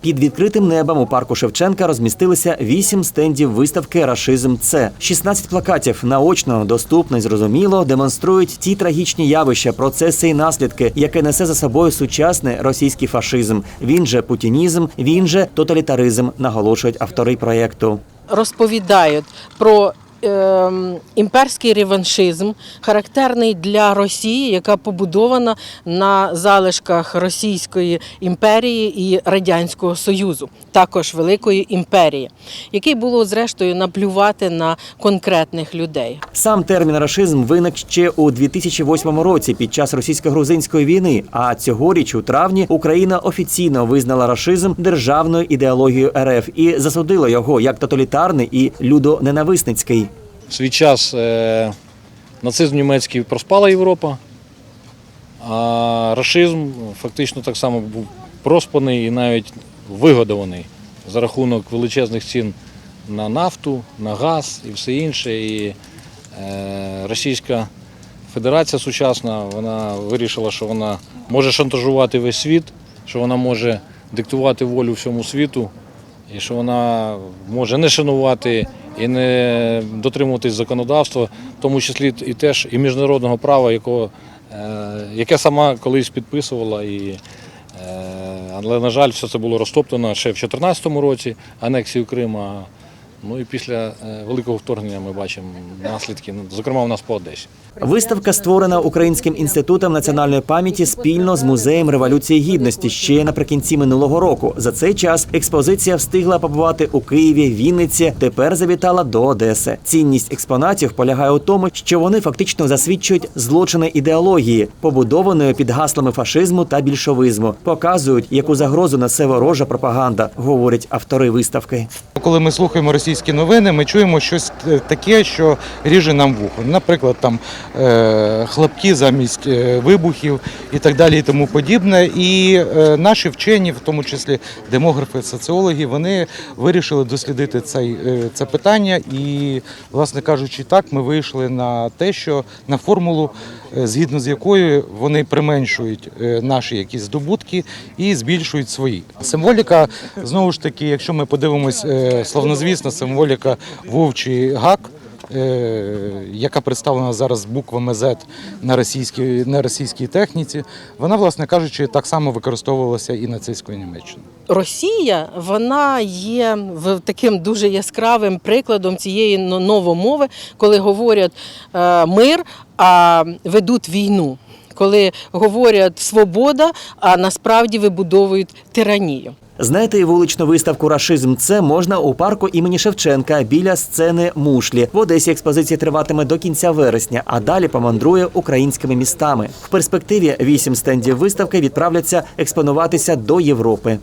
Під відкритим небом у парку Шевченка розмістилися вісім стендів виставки Рашизм Це 16 плакатів наочно, доступно і зрозуміло демонструють ті трагічні явища, процеси і наслідки, яке несе за собою сучасний російський фашизм. Він же путінізм, він же тоталітаризм, наголошують автори проєкту. розповідають про імперський реваншизм, характерний для Росії, яка побудована на залишках Російської імперії і Радянського Союзу, також Великої імперії, який було зрештою наплювати на конкретних людей. Сам термін рашизм виник ще у 2008 році під час російсько-грузинської війни. А цьогоріч, у травні, Україна офіційно визнала рашизм державною ідеологією РФ і засудила його як тоталітарний і людоненависницький. В свій час е, нацизм німецький проспала Європа, а рашизм фактично так само був проспаний і навіть вигодований за рахунок величезних цін на нафту, на газ і все інше. І е, Російська Федерація сучасна вона вирішила, що вона може шантажувати весь світ, що вона може диктувати волю всьому світу, і що вона може не шанувати і не дотримуватись законодавства, в тому числі і теж і міжнародного права, якого, е, яке сама колись підписувала. І, е, але, на жаль, все це було розтоптано ще в 2014 році, анексію Крима. Ну і після е, великого вторгнення ми бачимо наслідки, ну, зокрема у нас по Одесі. Виставка створена Українським інститутом національної пам'яті спільно з музеєм революції гідності ще наприкінці минулого року. За цей час експозиція встигла побувати у Києві, Вінниці. Тепер завітала до Одеси. Цінність експонатів полягає у тому, що вони фактично засвідчують злочини ідеології, побудованої під гаслами фашизму та більшовизму, показують, яку загрозу несе ворожа пропаганда, говорять автори виставки. Коли ми слухаємо російські новини, ми чуємо щось е, таке, що ріже нам вухо. Наприклад, там е, хлопки замість е, вибухів і так далі, і тому подібне. І наші вчені, в тому числі демографи, соціологи, вони вирішили дослідити цей, це питання. І, власне кажучи, так ми вийшли на те, що на формулу, згідно з якою вони применшують е, наші якісь здобутки і збільшують свої. Символіка, знову ж таки, якщо ми подивимось, словнозвісна символіка вовчий гак. Е, Яка представлена зараз буквами Z на російській, на російській техніці, вона, власне кажучи, так само використовувалася і нацистською Німеччиною. Росія вона є таким дуже яскравим прикладом цієї новомови, коли говорять е, мир, а ведуть війну. Коли говорять свобода, а насправді вибудовують тиранію. Знайти вуличну виставку Рашизм це можна у парку імені Шевченка біля сцени Мушлі. В Одесі експозиція триватиме до кінця вересня, а далі помандрує українськими містами. В перспективі вісім стендів виставки відправляться експонуватися до Європи.